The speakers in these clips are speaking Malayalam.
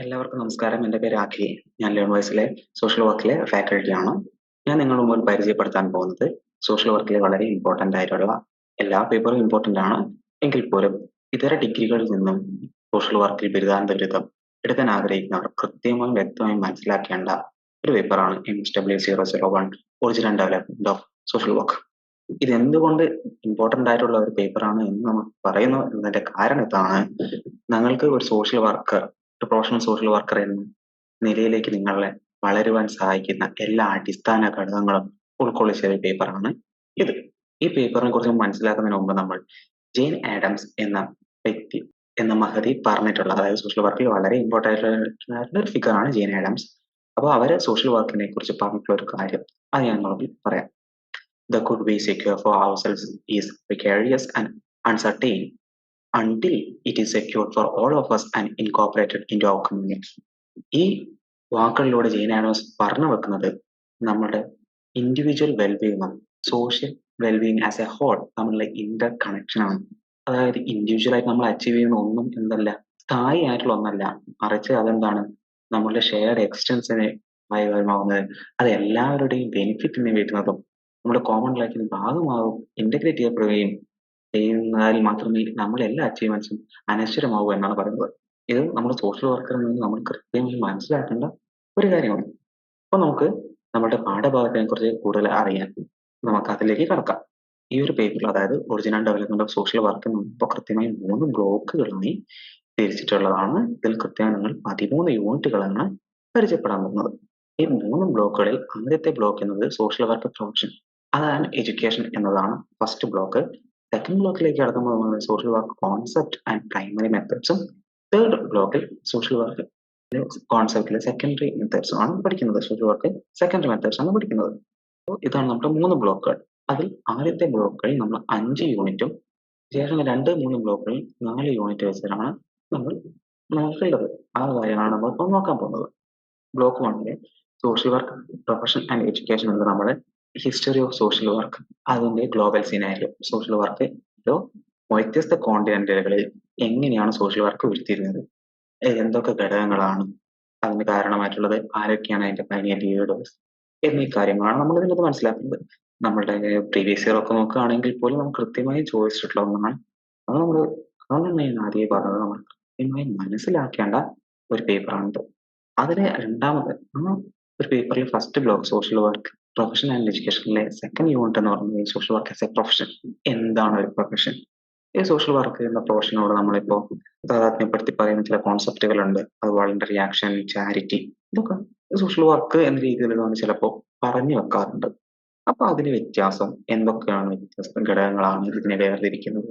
എല്ലാവർക്കും നമസ്കാരം. എന്റെ പേര് ആഖി ഞാൻ ലേൺ വൈസിലെ സോഷ്യൽ വർക്കിലെ ഫാക്കൽറ്റിയാണ് ഞാൻ നിങ്ങളുടെ മുമ്പിൽ പരിചയപ്പെടുത്താൻ പോകുന്നത് സോഷ്യൽ വർക്കിലെ വളരെ ഇമ്പോർട്ടന്റ് ആയിട്ടുള്ള എല്ലാ പേപ്പറും ഇമ്പോർട്ടന്റ് ആണ്. എങ്കിൽ പോലും ഇതര ഡിഗ്രികളിൽ നിന്നും സോഷ്യൽ വർക്കിൽ ബിരുദാന്ത ബിരുദം എടുക്കാൻ ആഗ്രഹിക്കുന്നവർ കൃത്യമായും വ്യക്തമായും മനസ്സിലാക്കേണ്ട ഒരു പേപ്പറാണ് M S W zero zero one original development of social work ഇത് ഇമ്പോർട്ടന്റ് ഇമ്പോർട്ടന്റ് ആയിട്ടുള്ള ഒരു പേപ്പറാണ് എന്ന് നമ്മൾ പറയുന്നു എന്നതിന്റെ കാരണം ഇതാണ്. ഞങ്ങൾക്ക് ഒരു സോഷ്യൽ വർക്കർ ഒരു പ്രൊഫഷണൽ സോഷ്യൽ വർക്കർ എന്ന നിലയിലേക്ക് നിങ്ങളെ വളരുവാൻ സഹായിക്കുന്ന എല്ലാ അടിസ്ഥാന ഘടകങ്ങളും ഉൾക്കൊള്ളിച്ച ഒരു പേപ്പറാണ് ഇത്. ഈ പേപ്പറിനെ കുറിച്ച് മനസ്സിലാക്കുന്നതിന് മുമ്പ് നമ്മൾ ജെയിൻ ആഡംസ് എന്ന വ്യക്തി എന്ന മഹതി പറഞ്ഞിട്ടുള്ള അതായത് സോഷ്യൽ വർക്കിൽ വളരെ ഇമ്പോർട്ടന്റ് ആയിട്ടുള്ള ഒരു ഫിഗറാണ് ജെയിൻ ആഡംസ്. അപ്പോൾ അവർ സോഷ്യൽ വർക്കിനെ കുറിച്ച് പറഞ്ഞിട്ടുള്ള ഒരു കാര്യം അത് ഞാൻ പറയാം. The good we secure for ourselves is precarious and uncertain until it is secured for all of us and incorporated into our community. ഈ വാക്കുകളിലൂടെ ജെയിനാനോസ് പറഞ്ഞു വെക്കുന്നത് നമ്മുടെ individual വെൽബീങ്ങും social wellbeing as a whole തമ്മിലുള്ള ഇന്റർ കണക്ഷനാണ് അതായത് ഇൻഡിവിജ്വലായിട്ട് നമ്മൾ അച്ചീവ് ചെയ്യുന്ന ഒന്നും എന്തല്ല സ്ഥായി ആയിട്ടുള്ള ഒന്നല്ല. മറിച്ച് അതെന്താണ്? നമ്മളുടെ ഷെയർഡ് എക്സ്റ്റൻസിനെ ആയി വരുമാവുന്നത് അത് എല്ലാവരുടെയും ബെനിഫിറ്റിന് വരുന്നതും നമ്മുടെ കോമൺ ലൈഫിൽ ഭാഗമാവും ഇന്റഗ്രേറ്റ് ചെയ്യപ്പെടുകയും ചെയ്യുന്നതിൽ മാത്രമേ നമ്മുടെ എല്ലാ അച്ചീവ്മെന്റ്സും അനശ്വരമാവൂ എന്നാണ് പറയുന്നത്. ഇത് നമ്മുടെ സോഷ്യൽ വർക്കറിൽ നിന്ന് നമ്മൾ കൃത്യമായി മനസ്സിലാക്കേണ്ട ഒരു കാര്യമാണ്. അപ്പൊ നമുക്ക് നമ്മുടെ പാഠഭാഗത്തിനെ കുറിച്ച് കൂടുതൽ അറിയാൻ നമുക്ക് അതിലേക്ക് കടക്കാം. ഈ ഒരു പേപ്പറിൽ അതായത് original development of social work ഇപ്പോൾ കൃത്യമായി മൂന്ന് ബ്ലോക്കുകളായി തിരിച്ചിട്ടുള്ളതാണ്. ഇതിൽ കൃത്യമായി നിങ്ങൾ പതിമൂന്ന് യൂണിറ്റുകളാണ് പരിചയപ്പെടാൻ പോകുന്നത്. ഈ മൂന്ന് ബ്ലോക്കുകളിൽ ആദ്യത്തെ ബ്ലോക്ക് എന്നത് സോഷ്യൽ വർക്ക് പ്രൊഫഷൻ അതാണ് എഡ്യൂക്കേഷൻ എന്നതാണ് ഫസ്റ്റ് ബ്ലോക്ക് സെക്കൻഡ് ബ്ലോക്കിലേക്ക് കടക്കുമ്പോൾ social work concept and primary മെത്തേഡ്സും third ബ്ലോക്കിൽ സോഷ്യൽ വർക്ക് കോൺസെപ്റ്റിലെ സെക്കൻഡറി മെത്തേഡ്സും ആണ് പഠിക്കുന്നത് സോഷ്യൽ വർക്ക് സെക്കൻഡറി മെത്തേഡ്സ് ആണ് പഠിക്കുന്നത്. അപ്പോൾ ഇതാണ് നമ്മുടെ മൂന്ന് ബ്ലോക്കുകൾ അതിൽ ആദ്യത്തെ ബ്ലോക്കുകളിൽ നമ്മൾ അഞ്ച് യൂണിറ്റും ശേഷം രണ്ട് മൂന്ന് ബ്ലോക്കുകളിൽ നാല് യൂണിറ്റ് വെച്ചിട്ടാണ് നമ്മൾ നോക്കേണ്ടത്. ആ കാര്യമാണ് നമ്മൾ ഇപ്പോൾ നോക്കാൻ പോകുന്നത്. ബ്ലോക്ക് വണ്ണിലെ social work profession and education എന്നത് നമ്മുടെ ഹിസ്റ്ററി ഓഫ് സോഷ്യൽ വർക്ക് അതിന്റെ ഗ്ലോബൽ സിനാരിയോ സോഷ്യൽ വർക്ക് വ്യത്യസ്ത കോണ്ടിനെന്റുകളിൽ എങ്ങനെയാണ് സോഷ്യൽ വർക്ക് ഉരുത്തിരിഞ്ഞത് എന്തൊക്കെ ഘടകങ്ങളാണ് അതിന് കാരണമായിട്ടുള്ളത്? ആരൊക്കെയാണ് അതിന്റെ പൈനിയർ ലീഡേഴ്സ് എന്നീ കാര്യങ്ങളാണ് നമ്മൾ ഇതിനകത്ത് മനസ്സിലാക്കുന്നത്. നമ്മുടെ പ്രീവിയസ് ഇയർ ഒക്കെ നോക്കുകയാണെങ്കിൽ പോലും നമുക്ക് കൃത്യമായി ചോദിച്ചിട്ടുള്ള ഒന്നാണ്. അത് നമ്മൾ അതുകൊണ്ടാണ് ആദ്യം പറഞ്ഞത് നമ്മൾ കൃത്യമായി മനസ്സിലാക്കേണ്ട ഒരു പേപ്പറാണിത് അതിന് രണ്ടാമത് നമ്മൾ ഒരു പേപ്പറിൽ first block social work profession and എഡ്യൂക്കേഷനിലെ second unit എന്ന് പറയുന്നത് social work as a profession എന്താണ് ഒരു പ്രൊഫഷൻ ഈ സോഷ്യൽ വർക്ക് എന്ന പ്രൊഫഷനോട് നമ്മളിപ്പോ താതാത്മ്യപ്പെടുത്തി പറയുന്ന ചില കോൺസെപ്റ്റുകൾ ഉണ്ട് അത് വോളണ്ടറി ആക്ഷൻ ചാരിറ്റി ഇതൊക്കെ സോഷ്യൽ വർക്ക് എന്ന രീതിയിൽ നമ്മൾ ചിലപ്പോൾ പറഞ്ഞു വെക്കാറുണ്ട്. അപ്പൊ അതിന് വ്യത്യാസം എന്തൊക്കെയാണ് വ്യത്യസ്ത ഘടകങ്ങളാണ് ഇതിനെ വേർതിരിക്കുന്നത്.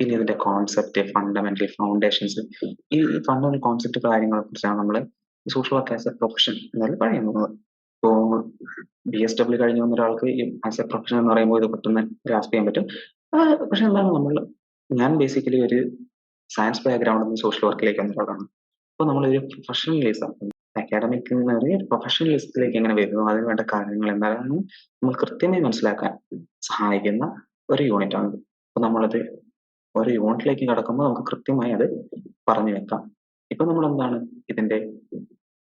പിന്നെ ഇതിന്റെ കോൺസെപ്റ്റ് ഫണ്ടമെന്റൽ ഫൗണ്ടേഷൻസ് ഈ ഫണ്ടമെന്റൽ കോൺസെപ്റ്റ് കാര്യങ്ങളെ കുറിച്ചാണ് നമ്മൾ social work as a profession എന്നാലും പറയുന്നത്. ഇപ്പോ ബി എസ് ഡബ്ല്യു കഴിഞ്ഞു വന്ന ഒരാൾക്ക് ആസ് എ പ്രൊഫഷൻ എന്ന് പറയുമ്പോൾ ഇത് പെട്ടെന്ന് ഗ്രാസ്പ് ചെയ്യാൻ പറ്റും. പക്ഷെ എന്താണ് നമ്മൾ ഞാൻ ബേസിക്കലി ഒരു സയൻസ് ബാക്ക്ഗ്രൗണ്ടിൽ നിന്ന് സോഷ്യൽ വർക്കിലേക്ക് വന്ന ഒരാളാണ്. അപ്പോൾ നമ്മളൊരു പ്രൊഫഷണലിസം അക്കാഡമിക് പ്രൊഫഷണലിസത്തിലേക്ക് എങ്ങനെ വരുന്നു അതിന് വേണ്ട കാര്യങ്ങൾ എന്താണെന്ന് നമ്മൾ കൃത്യമായി മനസ്സിലാക്കാൻ സഹായിക്കുന്ന ഒരു യൂണിറ്റ് ആണ് അപ്പൊ നമ്മളത് ഒരു യൂണിറ്റിലേക്ക് കടക്കുമ്പോൾ നമുക്ക് കൃത്യമായി അത് പറഞ്ഞു വെക്കാം. ഇപ്പൊ നമ്മൾ എന്താണ് ഇതിന്റെ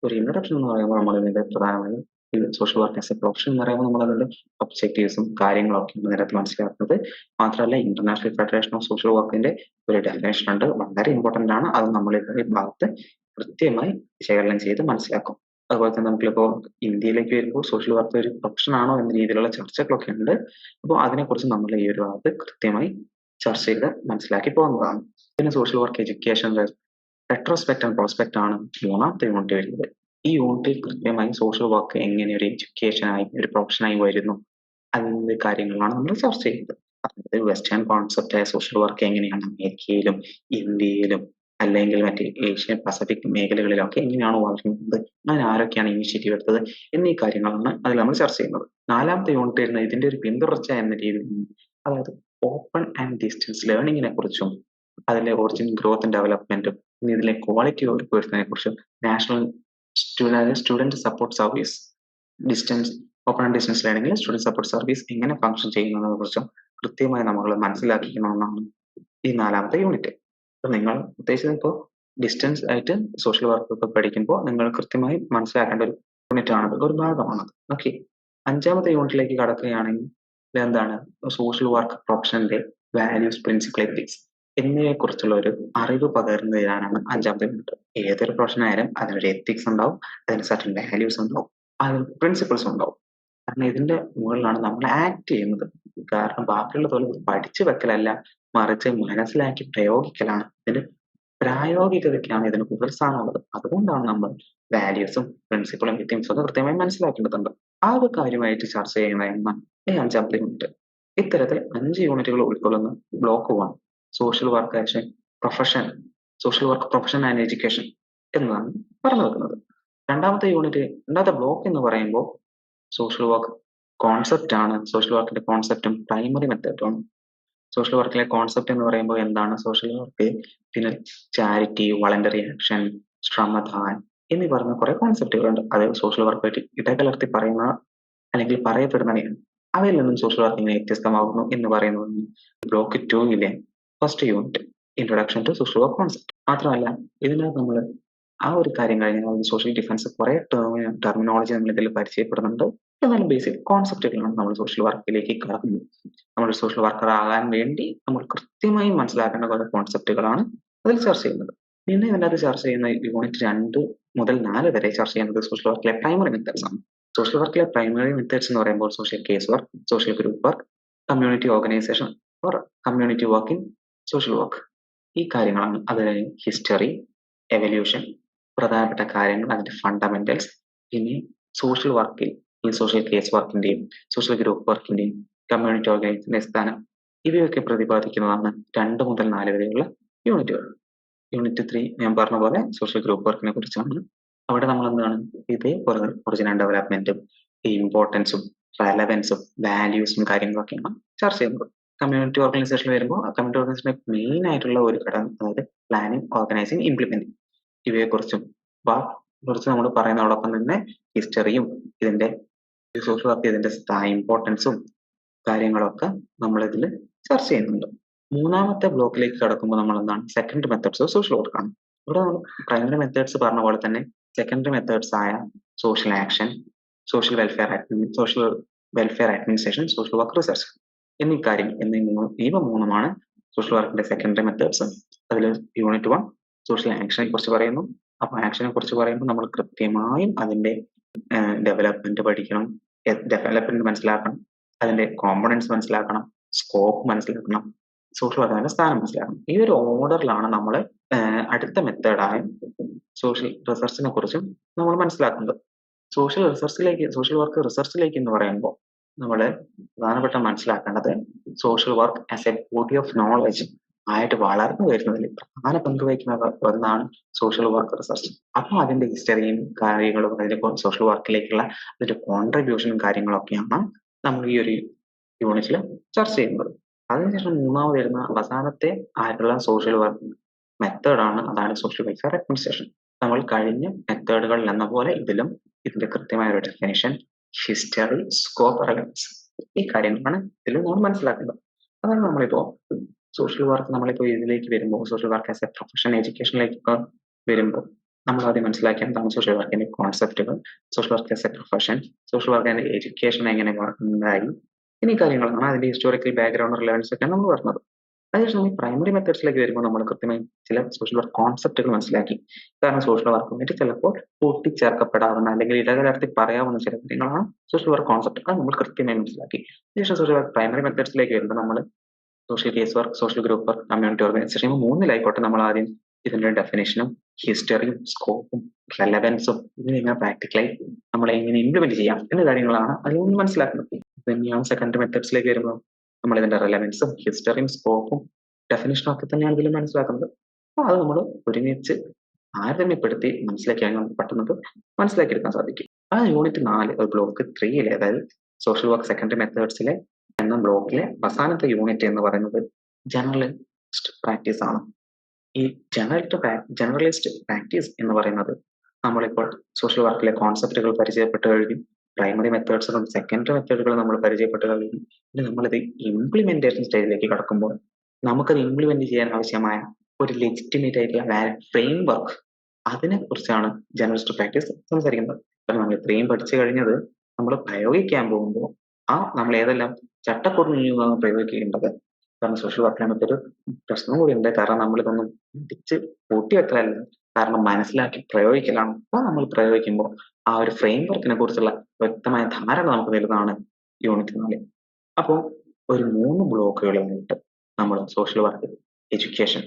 ഒരു ഇൻട്രഡക്ഷൻ എന്ന് പറയുമ്പോൾ നമ്മൾ ഇതിന്റെ പ്രധാനമായും social work as a profession എന്ന് പറയുമ്പോൾ നമ്മൾ അതിന്റെ ഒബ്ജക്റ്റീവ്സും കാര്യങ്ങളൊക്കെ നേരത്തെ മനസ്സിലാക്കുന്നത്. മാത്രമല്ല ഇന്റർനാഷണൽ ഫെഡറേഷൻ ഓഫ് സോഷ്യൽ വർക്കിന്റെ ഒരു ഡെഫിനേഷൻ ഉണ്ട്. വളരെ ഇമ്പോർട്ടന്റ് ആണ്. അത് നമ്മൾ ഈ ഭാഗത്ത് കൃത്യമായി വിശകലനം ചെയ്ത് മനസ്സിലാക്കും. അതുപോലെ തന്നെ നമുക്കിപ്പോൾ ഇന്ത്യയിലേക്ക് വരുമ്പോൾ സോഷ്യൽ വർക്ക് ഒരു പ്രൊഫഷൻ ആണോ എന്ന രീതിയിലുള്ള ചർച്ചകളൊക്കെ ഉണ്ട്. അപ്പോൾ അതിനെക്കുറിച്ച് നമ്മൾ ഈ ഒരു ഭാഗത്ത് കൃത്യമായി ചർച്ച ചെയ്ത് മനസ്സിലാക്കി പോകുന്നതാണ് പിന്നെ social work education retrospect and prospect ആണ് മൂന്നാമത്തെ യൂണിറ്റ് വരുന്നത്. ഈ യൂണിറ്റിൽ കൃത്യമായി സോഷ്യൽ വർക്ക് എങ്ങനെ ഒരു എഡ്യൂക്കേഷനായി ഒരു പ്രൊഫഷനായി വരുന്നു അതിന്റെ കാര്യങ്ങളാണ് നമ്മൾ ചർച്ച ചെയ്യുന്നത്. അതായത് വെസ്റ്റേൺ ആയ സോഷ്യൽ വർക്ക് എങ്ങനെയാണ് അമേരിക്കയിലും ഇന്ത്യയിലും അല്ലെങ്കിൽ മറ്റ് ഏഷ്യൻ പസഫിക് മേഖലകളിലൊക്കെ എങ്ങനെയാണ് വളരുന്നത് അങ്ങനെ ആരൊക്കെയാണ് ഇനിഷ്യേറ്റീവ് എടുത്തത് എന്നീ കാര്യങ്ങളാണ് അതിൽ നമ്മൾ ചർച്ച ചെയ്യുന്നത്. നാലാമത്തെ യൂണിറ്റ് വരുന്നത് ഇതിന്റെ ഒരു പിന്തുടർച്ച എന്ന രീതിയിൽ അതായത് ഓപ്പൺ ആൻഡ് ഡിസ്റ്റൻസ് ലേണിങ്ങിനെ കുറിച്ചും അതിലെ ഒറിജിൻ ഗ്രോത്ത് ഡെവലപ്മെന്റും പിന്നെ ഇതിലെ ക്വാളിറ്റി ഓഫ് ഉറപ്പുവരുത്തുന്നതിനെ കുറിച്ചും national student support service distance open distance ലേണിംഗിൽ student support service എങ്ങനെ ഫംഗ്ഷൻ ചെയ്യുന്നതിനെ കുറിച്ചും കൃത്യമായി നമ്മൾ മനസ്സിലാക്കിക്കണമെന്നാണ് ഈ നാലാമത്തെ യൂണിറ്റ് അപ്പം നിങ്ങൾ ഉദ്ദേശിച്ചത് ഇപ്പോൾ ഡിസ്റ്റൻസ് ആയിട്ട് സോഷ്യൽ വർക്ക് ഒക്കെ പഠിക്കുമ്പോൾ നിങ്ങൾ കൃത്യമായി മനസ്സിലാക്കേണ്ട ഒരു യൂണിറ്റ് ആണത് ഒരു ഭാഗമാണത് ഓക്കെ അഞ്ചാമത്തെ യൂണിറ്റിലേക്ക് കടക്കുകയാണെങ്കിൽ എന്താണ് സോഷ്യൽ വർക്ക് പ്രൊഫഷന്റെ വാല്യൂസ് പ്രിൻസിപ്പൽ എത്തിക്സ് എന്നിവയെ കുറിച്ചുള്ള ഒരു അറിവ് പകർന്നു തരാനാണ് അഞ്ചാമത്തെ യൂണിറ്റ് ഏതൊരു പ്രൊഫഷൻ ആയാലും അതിനൊരു എത്തിക്സ് ഉണ്ടാവും അതിന് സർട്ടൻ വാല്യൂസ് ഉണ്ടാവും അതിന് പ്രിൻസിപ്പിൾസ് ഉണ്ടാവും. കാരണം ഇതിന്റെ മുകളിലാണ് നമ്മൾ ആക്ട് ചെയ്യുന്നത്. കാരണം ബാക്കിയുള്ള തൊഴിൽ പഠിച്ചു വെക്കലല്ല മറിച്ച് മനസ്സിലാക്കി പ്രയോഗിക്കലാണ് ഇതിന് പ്രായോഗികതയ്ക്കാണ് ഇതിന് കൂടുതൽ സ്ഥാനമുള്ളത്. അതുകൊണ്ടാണ് നമ്മൾ വാല്യൂസും പ്രിൻസിപ്പളും എത്തിക്സും ഒക്കെ കൃത്യമായി മനസ്സിലാക്കേണ്ടതുണ്ട്. ആ ഒരു കാര്യമായിട്ട് ചർച്ച ചെയ്യുന്നതാണ് ഈ അഞ്ചാമത്തെ യൂണിറ്റ് ഇത്തരത്തിൽ അഞ്ച് യൂണിറ്റുകൾ ഉൾക്കൊള്ളുന്ന block one social work action profession social work profession and education എന്നാണ് പറഞ്ഞു വെക്കുന്നത് രണ്ടാമത്തെ യൂണിറ്റ് രണ്ടാമത്തെ ബ്ലോക്ക് എന്ന് പറയുമ്പോൾ സോഷ്യൽ വർക്ക് കോൺസെപ്റ്റ് ആണ്. സോഷ്യൽ വർക്കിന്റെ കോൺസെപ്റ്റും പ്രൈമറി മെത്തേഡും സോഷ്യൽ വർക്കിലെ കോൺസെപ്റ്റ് എന്ന് പറയുമ്പോൾ എന്താണ്? സോഷ്യൽ വർക്ക് പിന്നെ ചാരിറ്റി വളണ്ടറി ആക്ഷൻ ശ്രമദാൻ എന്നീ പറഞ്ഞ കുറെ കോൺസെപ്റ്റുകളുണ്ട് അത് സോഷ്യൽ വർക്കുമായിട്ട് ഇടകലർത്തി പറയുന്ന അല്ലെങ്കിൽ പറയപ്പെടുന്നവയാണ്. അവയിൽ നിന്നും സോഷ്യൽ വർക്ക് ഇങ്ങനെ വ്യത്യസ്തമാകുന്നു എന്ന് പറയുന്നത് block ടൂവിലെ first unit introduction to social work concept മാത്രമല്ല ഇതിനകത്ത് നമ്മൾ ആ ഒരു കാര്യം കഴിഞ്ഞാൽ സോഷ്യൽ ഡിഫൻസ് കുറെ ടെർമിനോളജി നമ്മൾ ഇതിൽ പരിചയപ്പെടുന്നുണ്ട്. എന്നാലും ബേസിക് കോൺസെപ്റ്റുകളാണ് നമ്മൾ സോഷ്യൽ വർക്കിലേക്ക് കടക്കുന്നത്. നമ്മൾ സോഷ്യൽ വർക്കർ ആകാൻ വേണ്ടി നമ്മൾ കൃത്യമായി മനസ്സിലാക്കേണ്ട കുറെ കോൺസെപ്റ്റുകളാണ് അതിൽ ചർച്ച ചെയ്യുന്നത്. പിന്നെ ഇതിനകത്ത് ചർച്ച ചെയ്യുന്ന യൂണിറ്റ് രണ്ട് മുതൽ നാല് വരെ ചർച്ച ചെയ്യുന്നത് സോഷ്യൽ വർക്കിലെ പ്രൈമറി മെത്തേഡ്സ് ആണ്. സോഷ്യൽ വർക്കിലെ പ്രൈമറി മെത്തേഡ്സ് എന്ന് പറയുമ്പോൾ social case work social group work community organisation or community work in social work ഈ കാര്യങ്ങളാണ് അത് ഹിസ്റ്ററി എവല്യൂഷൻ പ്രധാനപ്പെട്ട കാര്യങ്ങൾ അതിന്റെ ഫണ്ടമെന്റൽസ് പിന്നെ സോഷ്യൽ വർക്കിൽ ഈ സോഷ്യൽ കേസ് വർക്കിന്റെയും സോഷ്യൽ ഗ്രൂപ്പ് വർക്കിന്റെയും കമ്മ്യൂണിറ്റി ഓർഗനൈസിന്റെ സ്ഥാനം ഇവയൊക്കെ പ്രതിപാദിക്കുന്നതാണ് രണ്ട് മുതൽ നാല് വരെയുള്ള യൂണിറ്റുകൾ യൂണിറ്റ് ത്രീ ഞാൻ പറഞ്ഞ പോലെ സോഷ്യൽ ഗ്രൂപ്പ് വർക്കിനെ കുറിച്ചാണ്. അവിടെ നമ്മൾ എന്താണ് ഇതേ ഒറിജിനൽ ഡെവലപ്മെന്റും ഇമ്പോർട്ടൻസും റെലവൻസും വാല്യൂസും കാര്യങ്ങളൊക്കെയാണ് ചർച്ച ചെയ്യുന്നത്. കമ്മ്യൂണിറ്റി ഓർഗനൈസേഷനിൽ വരുമ്പോൾ കമ്മ്യൂണിറ്റി ഓർഗനൈസേഷന്റെ മെയിൻ ആയിട്ടുള്ള ഒരു ഘടകം അതായത് പ്ലാനിങ് ഓർഗനൈസിങ് ഇംപ്ലിമെന്റിങ് ഇവയെക്കുറിച്ചും കുറിച്ച് നമ്മൾ പറയുന്നതോടൊപ്പം തന്നെ ഹിസ്റ്ററിയും ഇതിന്റെ സോഷ്യൽ വർക്ക് ഇതിന്റെ ഇമ്പോർട്ടൻസും കാര്യങ്ങളൊക്കെ നമ്മൾ ചർച്ച ചെയ്യുന്നുണ്ട്. മൂന്നാമത്തെ ബ്ലോക്കിലേക്ക് കടക്കുമ്പോൾ നമ്മൾ എന്താണ് second methods of social work ആണ്. ഇവിടെ നമ്മൾ പ്രൈമറി മെത്തേഡ്സ് പറഞ്ഞ പോലെ തന്നെ സെക്കൻഡറി മെത്തേഡ്സ് ആയ social action social welfare social welfare administration social work research എന്നീ കാര്യങ്ങൾ എന്നീ മൂന്ന് ഇവ മൂന്നുമാണ് സോഷ്യൽ വർക്കിന്റെ സെക്കൻഡറി മെത്തേഡ്സ് അതിൽ യൂണിറ്റ് വൺ സോഷ്യൽ ആക്ഷനെ കുറിച്ച് പറയുന്നു. അപ്പൊ ആക്ഷനെ കുറിച്ച് പറയുമ്പോൾ നമ്മൾ കൃത്യമായും അതിന്റെ ഡെവലപ്മെന്റ് പഠിക്കണം. ഡെവലപ്മെന്റ് മനസ്സിലാക്കണം. അതിന്റെ കോമ്പണൻസ് മനസ്സിലാക്കണം. സ്കോപ്പ് മനസ്സിലാക്കണം. സോഷ്യൽ വർക്കിന്റെ സ്ഥാനം മനസ്സിലാക്കണം. ഈ ഒരു ഓർഡറിലാണ് നമ്മൾ അടുത്ത മെത്തേഡായ സോഷ്യൽ റിസർച്ചിനെ കുറിച്ചും നമ്മൾ മനസ്സിലാക്കുന്നത്. സോഷ്യൽ റിസർച്ചിലേക്ക് സോഷ്യൽ വർക്ക് റിസർച്ചിലേക്ക് എന്ന് പറയുമ്പോൾ നമ്മൾ പ്രധാനപ്പെട്ട മനസ്സിലാക്കേണ്ടത് social work as a body of knowledge ആയിട്ട് വളർന്നു വരുന്നതിൽ പ്രധാന പങ്ക് വഹിക്കുന്ന ഒന്നാണ് സോഷ്യൽ വർക്ക് റിസർച്ച് അപ്പോൾ അതിന്റെ ഹിസ്റ്ററിയും കാര്യങ്ങളും അതിന്റെ സോഷ്യൽ വർക്കിലേക്കുള്ള അതിന്റെ കോൺട്രിബ്യൂഷനും കാര്യങ്ങളൊക്കെയാണ് നമ്മൾ ഈ ഒരു യൂണിറ്റിൽ ചർച്ച ചെയ്യുന്നത്. അതിനുശേഷം മൂന്നാമത് വരുന്ന അവസാനത്തെ ആയിട്ടുള്ള സോഷ്യൽ വർക്ക് മെത്തേഡാണ് അതാണ് സോഷ്യൽ വെൽഫെയർ അഡ്മിനിസ്ട്രേഷൻ നമ്മൾ കഴിഞ്ഞ മെത്തേഡുകളിൽ എന്ന പോലെ ഇതിലും ഇതിന്റെ കൃത്യമായ ഒരു ഡെഫിനേഷൻ ഹിസ്റ്ററി സ്കോപ്പ് റെലവൻസ് ഈ കാര്യങ്ങളാണ് ഇതിൽ നമ്മൾ മനസ്സിലാക്കേണ്ടത്. അതാണ് നമ്മളിപ്പോ സോഷ്യൽ വർക്ക് നമ്മളിപ്പോ ഇതിലേക്ക് വരുമ്പോൾ social work as a profession എഡ്യൂക്കേഷനിലേക്ക് വരുമ്പോൾ നമ്മൾ ആദ്യം മനസ്സിലാക്കിയ എന്താണ് സോഷ്യൽ വർക്കിന്റെ കോൺസെപ്റ്റുകൾ social work as a profession social വർക്കിന്റെ എഡ്യൂക്കേഷൻ എങ്ങനെ ഉണ്ടായി എന്നീ കാര്യങ്ങളാണ്. അതിന്റെ ഹിസ്റ്റോറിക്കൽ ബാക്ക്ഗ്രൗണ്ട് റിലവൻസ് ഒക്കെ നമ്മൾ പറഞ്ഞത്. അതിനുശേഷം നമ്മൾ പ്രൈമറി മെത്തേഡ്സിലേക്ക് വരുമ്പോൾ നമ്മൾ കൃത്യമായി ചില സോഷ്യൽ വർക്ക് കോൺസെപ്റ്റുകൾ മനസ്സിലാക്കി. കാരണം സോഷ്യൽ വർക്കുമായിട്ട് ചിലപ്പോൾ കൂട്ടിച്ചേർക്കപ്പെടാവുന്ന അല്ലെങ്കിൽ ഇടകലർത്തി പറയാവുന്ന ചില കാര്യങ്ങളാണ് സോഷ്യൽ വർക്ക് കോൺസെപ്റ്റുകൾ നമ്മൾ കൃത്യമായി മനസ്സിലാക്കി. അതിനുശേഷം സോഷ്യൽ വർക്ക് പ്രൈമറി മെത്തേഡ്സിലേക്ക് വരുമ്പോൾ നമ്മൾ social case work social group work community organisation മൂന്നിലായിക്കോട്ടെ നമ്മൾ ആദ്യം ഇതിന്റെ ഡെഫിനേഷനും ഹിസ്റ്ററിയും സ്കോപ്പും റെലവൻസും ഇതിനെങ്ങനെ പ്രാക്ടിക്കലായി നമ്മൾ എങ്ങനെ ഇംപ്ലിമെന്റ് ചെയ്യാം എന്ന കാര്യങ്ങളാണ് അതിൽ നിന്ന് മനസ്സിലാക്കുന്നത്. തന്നെയാണ് സെക്കൻഡ് മെത്തേഡ്സിലേക്ക് വരുമ്പോൾ നമ്മൾ ഇതിന്റെ റെലവൻസും ഹിസ്റ്ററിയും സ്കോപ്പും ഡെഫിനേഷനും ഒക്കെ തന്നെയാണ് ഇതിൽ മനസ്സിലാക്കുന്നത്. അപ്പോൾ അത് നമ്മൾ ഒരുമിച്ച് താരതമ്യപ്പെടുത്തി മനസ്സിലാക്കിയാൽ നമുക്ക് പെട്ടെന്ന് മനസ്സിലാക്കിയെടുക്കാൻ സാധിക്കും. ആ യൂണിറ്റ് നാല് ബ്ലോക്ക് ത്രീയിലെ അതായത് സോഷ്യൽ വർക്ക് സെക്കൻഡറി മെത്തേഡ്സിലെ എന്ന ബ്ലോക്കിലെ അവസാനത്തെ യൂണിറ്റ് എന്ന് പറയുന്നത് ജനറലിസ്റ്റ് പ്രാക്ടീസ് ആണ്. ഈ ജനറൽ ജനറലിസ്റ്റ് പ്രാക്ടീസ് എന്ന് പറയുന്നത് നമ്മളിപ്പോൾ സോഷ്യൽ വർക്കിലെ കോൺസെപ്റ്റുകൾ പരിചയപ്പെട്ട് കഴിഞ്ഞു. പ്രൈമറി മെത്തേഡ്സുകളും സെക്കൻഡറി മെത്തേഡുകളും നമ്മൾ പരിചയപ്പെട്ട് കഴിഞ്ഞു. ഇനി നമ്മളിത് ഇംപ്ലിമെന്റേഷൻ സ്റ്റേജിലേക്ക് കടക്കുമ്പോൾ നമുക്കത് ഇംപ്ലിമെന്റ് ചെയ്യാൻ ആവശ്യമായ ഒരു ലെജിറ്റിമേറ്റ് ആയിട്ടുള്ള ഫ്രെയിം വർക്ക് അതിനെ കുറിച്ചാണ് ജേർണലിസ്റ്റ് പ്രാക്ടീസ് സംസാരിക്കുന്നത്. കാരണം നമ്മൾ ഇത്രയും പഠിച്ചു കഴിഞ്ഞത് നമ്മൾ പ്രയോഗിക്കാൻ പോകുമ്പോൾ ആ നമ്മൾ ഏതെല്ലാം ചട്ടക്കൂടിൽ നിന്നാണ് പ്രയോഗിക്കേണ്ടത്. കാരണം സോഷ്യൽ വർക്കിനകത്ത് ഒരു പ്രശ്നം കൂടി ഉണ്ട്. കാരണം നമ്മളിതൊന്നും പിടിച്ച് പൂട്ടി വെക്കലല്ല കാരണം മനസ്സിലാക്കി പ്രയോഗിക്കലാണ്. അപ്പോൾ നമ്മൾ പ്രയോഗിക്കുമ്പോൾ ആ ഒരു ഫ്രെയിം വർക്കിനെ കുറിച്ചുള്ള വ്യക്തമായ ധാരണ നമുക്ക് നൽകുന്നതാണ് യൂണിറ്റ് നാല്. അപ്പോൾ ഒരു മൂന്ന് ബ്ലോക്കുകളിൽ നിന്നിട്ട് നമ്മൾ social work education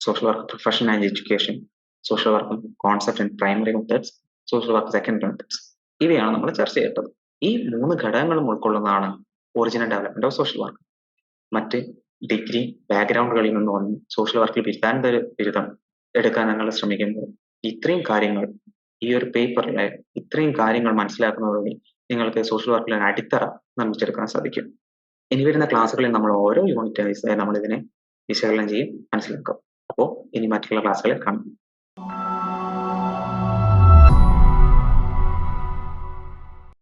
social work profession and education social work concept and primary methods social work secondary methods ഇവയാണ് നമ്മൾ ചർച്ച ചെയ്യേണ്ടത്. ഈ മൂന്ന് ഘടകങ്ങളും ഉൾക്കൊള്ളുന്നതാണ് original development of social work മറ്റ് ഡിഗ്രി ബാക്ക്ഗ്രൗണ്ടുകളിൽ നിന്ന് വന്ന് സോഷ്യൽ വർക്കിൽ ബിരുദാനന്തര ബിരുദം എടുക്കാൻ ഞങ്ങൾ ശ്രമിക്കുന്നത്. ഇത്രയും കാര്യങ്ങൾ ഈ ഒരു പേപ്പറിലെ ഇത്രയും കാര്യങ്ങൾ മനസ്സിലാക്കുന്നതോടെ നിങ്ങൾക്ക് സോഷ്യൽ വർക്കിൽ ഒരു അടിത്തറ നിർമ്മിച്ചെടുക്കാൻ സാധിക്കും. ഇനി വരുന്ന ക്ലാസ്സുകളിൽ നമ്മൾ ഓരോ യൂണിറ്റ് വൈസായി നമ്മൾ ഇതിനെ വിശകലനം ചെയ്യും മനസ്സിലാക്കും. അപ്പോൾ ഇനി മറ്റുള്ള ക്ലാസ്സുകളിൽ കാണാം.